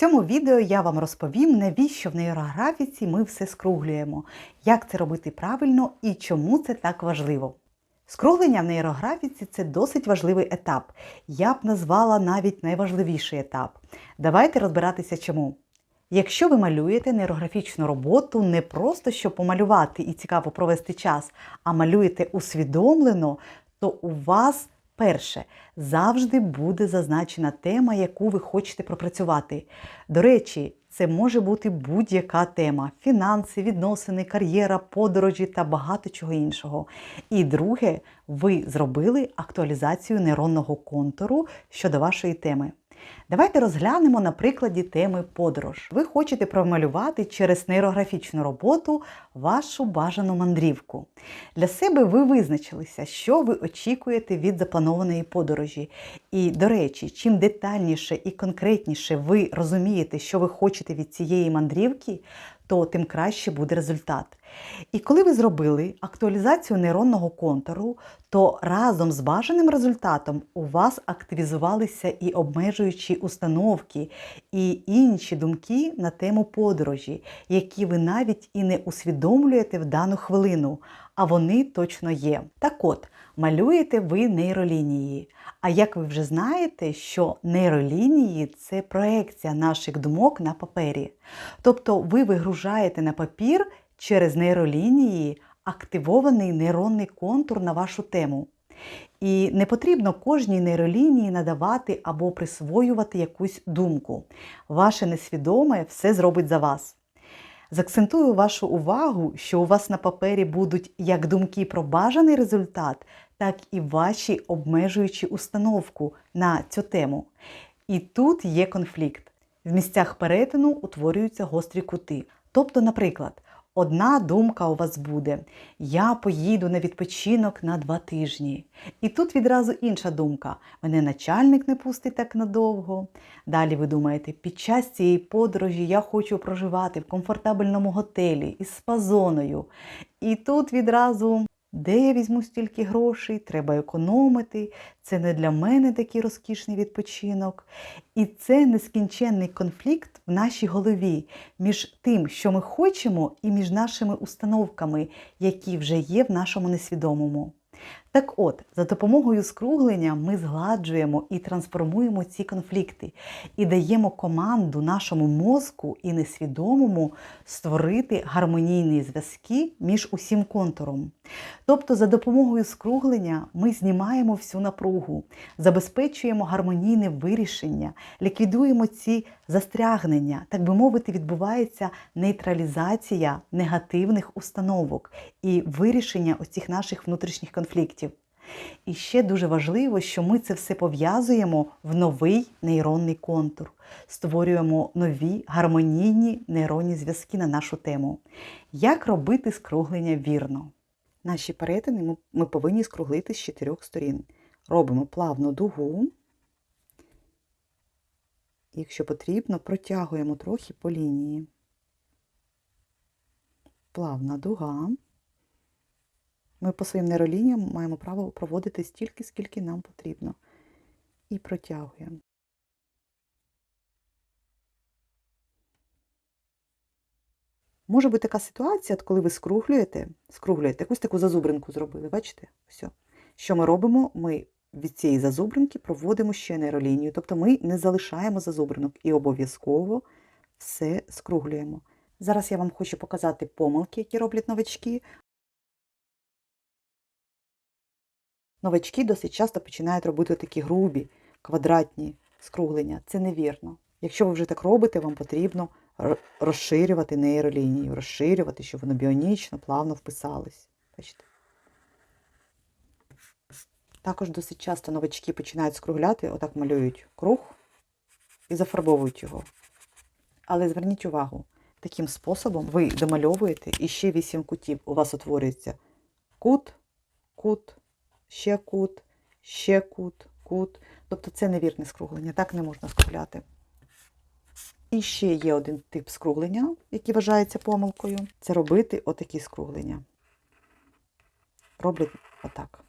цьому відео я вам розповім, навіщо в нейрографіці ми все скруглюємо, як це робити правильно і чому це так важливо. Скруглення в нейрографіці це досить важливий етап. Я б назвала навіть найважливіший етап. Давайте розбиратися чому. Якщо ви малюєте нейрографічну роботу не просто щоб помалювати і цікаво провести час, а малюєте усвідомлено, то у вас перше завжди буде зазначена тема, яку ви хочете пропрацювати. До речі, це може бути будь-яка тема: фінанси, відносини, кар'єра, подорожі та багато чого іншого. І друге, ви зробили актуалізацію нейронного контуру щодо вашої теми. Давайте розглянемо на прикладі теми подорож. Ви хочете промалювати через нейрографічну роботу вашу бажану мандрівку. Для себе ви визначилися, що ви очікуєте від запланованої подорожі. І, до речі, чим детальніше і конкретніше ви розумієте, що ви хочете від цієї мандрівки, то тим краще буде результат. І коли ви зробили актуалізацію нейронного контуру, то разом з бажаним результатом у вас активізувалися і обмежуючі установки, і інші думки на тему подорожі, які ви навіть і не усвідомлюєте в дану хвилину, а вони точно є. Так от, малюєте ви нейролінії. А як ви вже знаєте, що нейролінії це проекція наших думок на папері. Тобто ви вигружаєте на папір через нейролінії активований нейронний контур на вашу тему. І не потрібно кожній нейролінії надавати або присвоювати якусь думку. Ваше несвідоме все зробить за вас. Закцентую вашу увагу, що у вас на папері будуть як думки про бажаний результат, так і ваші обмежуючі установку на цю тему. І тут є конфлікт. В місцях перетину утворюються гострі кути. Тобто, наприклад, Одна думка у вас буде: я поїду на відпочинок на два тижні. І тут відразу інша думка: мене начальник не пустить так надовго. Далі ви думаєте, під час цієї подорожі я хочу проживати в комфортабельному готелі із спазоною. І тут відразу. Де я візьму стільки грошей, треба економити, це не для мене такий розкішний відпочинок. І це нескінченний конфлікт в нашій голові між тим, що ми хочемо, і між нашими установками, які вже є в нашому несвідомому. Так от, за допомогою скруглення ми згладжуємо і трансформуємо ці конфлікти і даємо команду нашому мозку і несвідомому створити гармонійні зв'язки між усім контуром. Тобто, за допомогою скруглення ми знімаємо всю напругу, забезпечуємо гармонійне вирішення, ліквідуємо ці застрягнення, так би мовити, відбувається нейтралізація негативних установок і вирішення оцих наших внутрішніх конфліктів. І ще дуже важливо, що ми це все пов'язуємо в новий нейронний контур, створюємо нові гармонійні нейронні зв'язки на нашу тему. Як робити скруглення вірно? Наші перетини ми повинні скруглити з чотирьох сторін. Робимо плавну дугу. Якщо потрібно, протягуємо трохи по лінії. Плавна дуга. Ми по своїм нейролініям маємо право проводити стільки, скільки нам потрібно. І протягуємо. Може бути така ситуація, коли ви скруглюєте, скруглюєте, якусь таку зазубринку зробили, бачите? Все. Що ми робимо? Ми від цієї зазубринки проводимо ще нейролінію. Тобто ми не залишаємо зазубринок і обов'язково все скруглюємо. Зараз я вам хочу показати помилки, які роблять новачки. Новачки досить часто починають робити такі грубі, квадратні скруглення. Це невірно. Якщо ви вже так робите, вам потрібно розширювати нейролінію, розширювати, щоб воно біонічно, плавно вписалось. Бачите? Також досить часто новачки починають скругляти, отак малюють круг і зафарбовують його. Але зверніть увагу, таким способом ви домальовуєте і ще вісім кутів. У вас утворюється кут, кут, ще кут, ще кут, кут. Тобто це невірне скруглення, так не можна скругляти. І ще є один тип скруглення, який вважається помилкою. Це робити отакі скруглення. Роблять отак.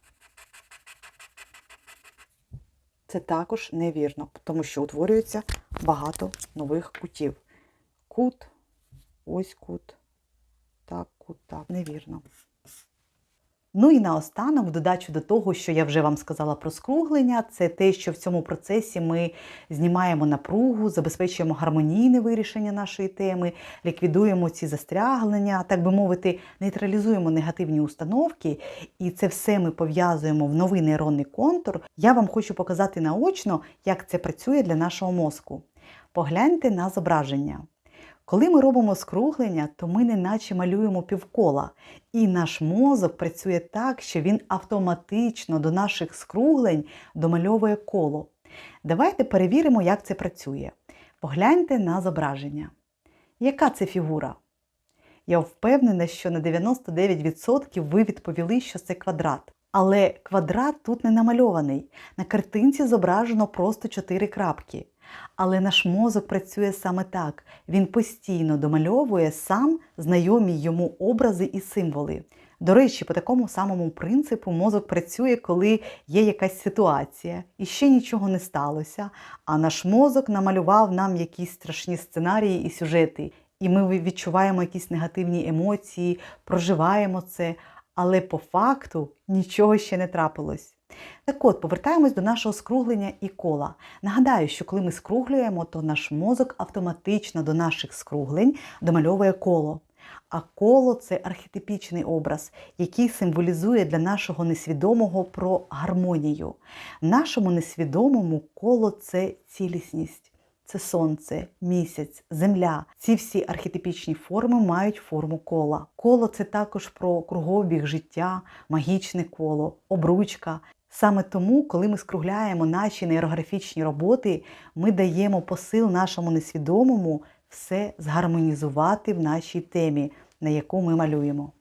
Це також невірно, тому що утворюється багато нових кутів. Кут, ось кут, так, кут, так, невірно. Ну і наостанок, в додачу до того, що я вже вам сказала про скруглення, це те, що в цьому процесі ми знімаємо напругу, забезпечуємо гармонійне вирішення нашої теми, ліквідуємо ці застряглення, так би мовити, нейтралізуємо негативні установки, і це все ми пов'язуємо в новий нейронний контур. Я вам хочу показати наочно, як це працює для нашого мозку. Погляньте на зображення. Коли ми робимо скруглення, то ми неначе малюємо півкола, і наш мозок працює так, що він автоматично до наших скруглень домальовує коло. Давайте перевіримо, як це працює. Погляньте на зображення. Яка це фігура? Я впевнена, що на 99% ви відповіли, що це квадрат. Але квадрат тут не намальований. На картинці зображено просто 4 крапки. Але наш мозок працює саме так. Він постійно домальовує сам знайомі йому образи і символи. До речі, по такому самому принципу мозок працює, коли є якась ситуація і ще нічого не сталося, а наш мозок намалював нам якісь страшні сценарії і сюжети. І ми відчуваємо якісь негативні емоції, проживаємо це, але по факту нічого ще не трапилось. Так от, повертаємось до нашого скруглення і кола. Нагадаю, що коли ми скруглюємо, то наш мозок автоматично до наших скруглень домальовує коло. А коло це архетипічний образ, який символізує для нашого несвідомого про гармонію. Нашому несвідомому коло це цілісність, це сонце, місяць, земля. Ці всі архетипічні форми мають форму кола. Коло це також про кругообіг життя, магічне коло, обручка. Саме тому, коли ми скругляємо наші нейрографічні роботи, ми даємо посил нашому несвідомому все згармонізувати в нашій темі, на яку ми малюємо.